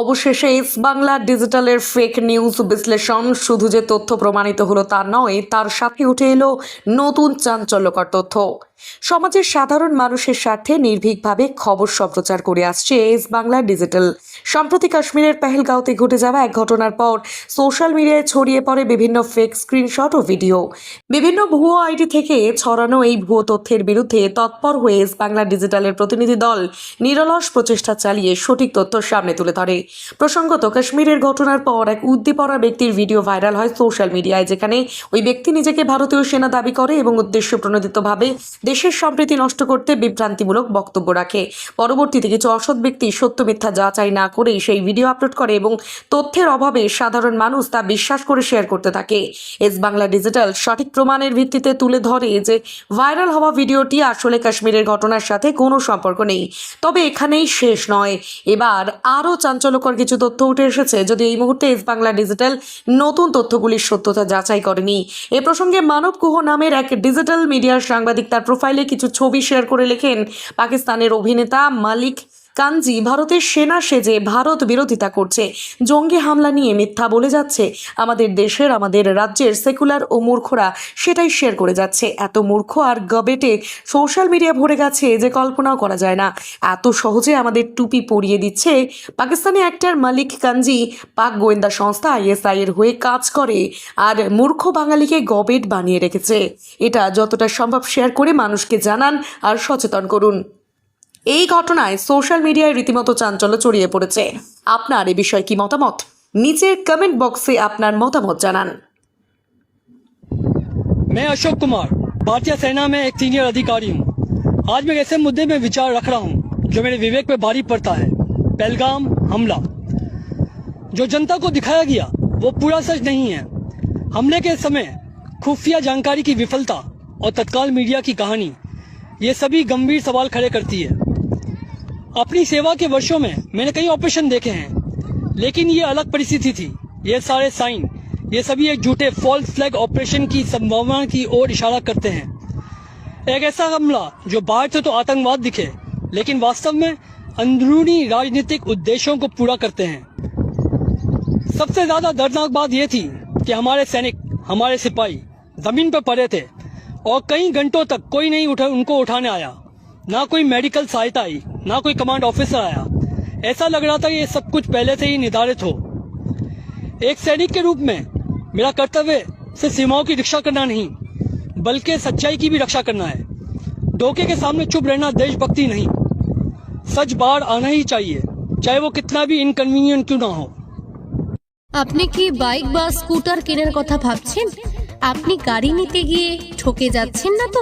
অবশেষে এস বাংলা ডিজিটালের fake news বিশ্লেষণ, শুধু যে তথ্য প্রমাণিত হলো তা নয়, তার সাথে উঠে এলো নতুন চাঞ্চল্যকর তথ্য। সমাজের সাধারণ মানুষের স্বার্থে নির্ভীকভাবে খবর সম্প্রচার করে আসছে এস বাংলা ডিজিটাল। সম্প্রতি কাশ্মীরের পেহেলগাঁওতে ঘটে যাওয়া এক ঘটনার পর সোশ্যাল মিডিয়ায় ছড়িয়ে পড়ে বিভিন্ন ফেক স্ক্রিনশট ও ভিডিও। বিভিন্ন ভুয়ো আইডি থেকে ছড়ানো এই ভুয়ো তথ্যের বিরুদ্ধে তৎপর হয়ে এস বাংলা ডিজিটালের প্রতিনিধি দল নিরলস প্রচেষ্টা চালিয়ে সঠিক তথ্য সামনে তুলে ধরে। প্রসঙ্গত, কাশ্মীরের ঘটনার পর এক উদ্দীপনা ব্যক্তির ভিডিও ভাইরাল হয় সোশ্যাল মিডিয়ায়, যেখানে ওই ব্যক্তি নিজেকে ভারতীয় সেনা দাবি করে এবং উদ্দেশ্য প্রণোদিতভাবে দেশের সম্প্রীতি নষ্ট করতে বিভ্রান্তিমূলক বক্তব্য রাখে। পরবর্তীতে কিছু অসৎ ব্যক্তি সত্য মিথ্যা যাচাই না করেই সেই ভিডিও আপলোড করে এবং তথ্যের অভাবে সাধারণ মানুষ তা বিশ্বাস করে শেয়ার করতে থাকে। এস বাংলা ডিজিটাল সঠিক প্রমাণের ভিত্তিতে তুলে ধরে যে ভাইরাল হওয়া ভিডিওটি আসলে কাশ্মীরের ঘটনার সাথে কোনো সম্পর্ক নেই। তবে এখানেই শেষ নয়। এবার আরও চাঞ্চল্যকর কিছু তথ্য উঠে এসেছে। যদি এই মুহূর্তে এস বাংলা ডিজিটাল নতুন তথ্যগুলির সত্যতা যাচাই করেনি। এ প্রসঙ্গে মানব কুহ নামের এক ডিজিটাল মিডিয়ার সাংবাদিক তার প্রোফাইলে কিছু ছবি শেয়ার করে লেখেন। পাকিস্তানের অভিনেতা মালিক কানজি ভারতের সেনা সেজে ভারত বিরোধিতা করছে। জঙ্গি হামলা নিয়ে মিথ্যা বলে যাচ্ছে। আমাদের দেশের, আমাদের রাজ্যের সেকুলার ও মূর্খরা সেটাই শেয়ার করে যাচ্ছে। এত মূর্খ আর গবেটে সোশ্যাল মিডিয়া ভরে গেছে যে কল্পনাও করা যায় না। এত সহজে আমাদের টুপি পরিয়ে দিচ্ছে পাকিস্তানি অ্যাক্টর মালিক কানজি পাক গোয়েন্দা সংস্থা আইএসআই এর হয়ে কাজ করে আর মূর্খ বাঙালিকে গবেট বানিয়ে রেখেছে। এটা যতটা সম্ভব শেয়ার করে মানুষকে জানান আর সচেতন করুন। এই ঘটনায় সোশ্যাল মিডিয়ায় রীতিমতো চাঞ্চল্য ছড়িয়ে পড়েছে আপনার এ বিষয়ে কি মতামত নিচের কমেন্ট বক্সে আপনার মতামত জানান मैं अशोक कुमार भारतीय सेना में एक सीनियर अधिकारी हूँ आज मैं एक ऐसे मुद्दे में विचार रख रहा हूँ जो मेरे विवेक पे भारी पड़ता है पहलगाम हमला जो जनता को दिखाया गया वो पूरा सच नहीं है हमले के समय खुफिया जानकारी की विफलता और तत्काल मीडिया की कहानी ये सभी गंभीर सवाल खड़े करती है अपनी सेवा के वर्षों में मैंने कई ऑपरेशन देखे हैं, लेकिन ये अलग परिस्थिति थी। ये सारे साइन ये सभी एक झूठे फॉल्स फ्लैग ऑपरेशन की संभावना की ओर इशारा करते हैं। एक ऐसा हमला जो बाहर से तो आतंकवाद दिखे, लेकिन वास्तव में अंदरूनी राजनीतिक उद्देश्यों को पूरा करते हैं। सबसे ज़्यादा दर्दनाक बात यह थी कि हमारे सैनिक, हमारे सिपाही ज़मीन पर पड़े थे और कई घंटों तक कोई नहीं उठा, उनको उठाने आया। ना कोई मेडिकल सहायता आई ना कोई कमांड ऑफिसर आया ऐसा लग रहा था कि ये सब कुछ पहले से ही निर्धारित हो एक सैनिक के रूप में मेरा कर्तव्य सिर्फ सीमाओं की रक्षा करना नहीं बल्कि सच्चाई की भी रक्षा करना है धोखे के सामने चुप रहना देशभक्ति नहीं सच बाहर आना ही चाहिए चाहे वो कितना भी इनकन्वीनियंट क्यों ना हो আপনি কি বাইক বা স্কুটার কেনার কথা ভাবছেন আপনি গাড়ি নিতে গিয়ে ঠকে যাচ্ছেন না তো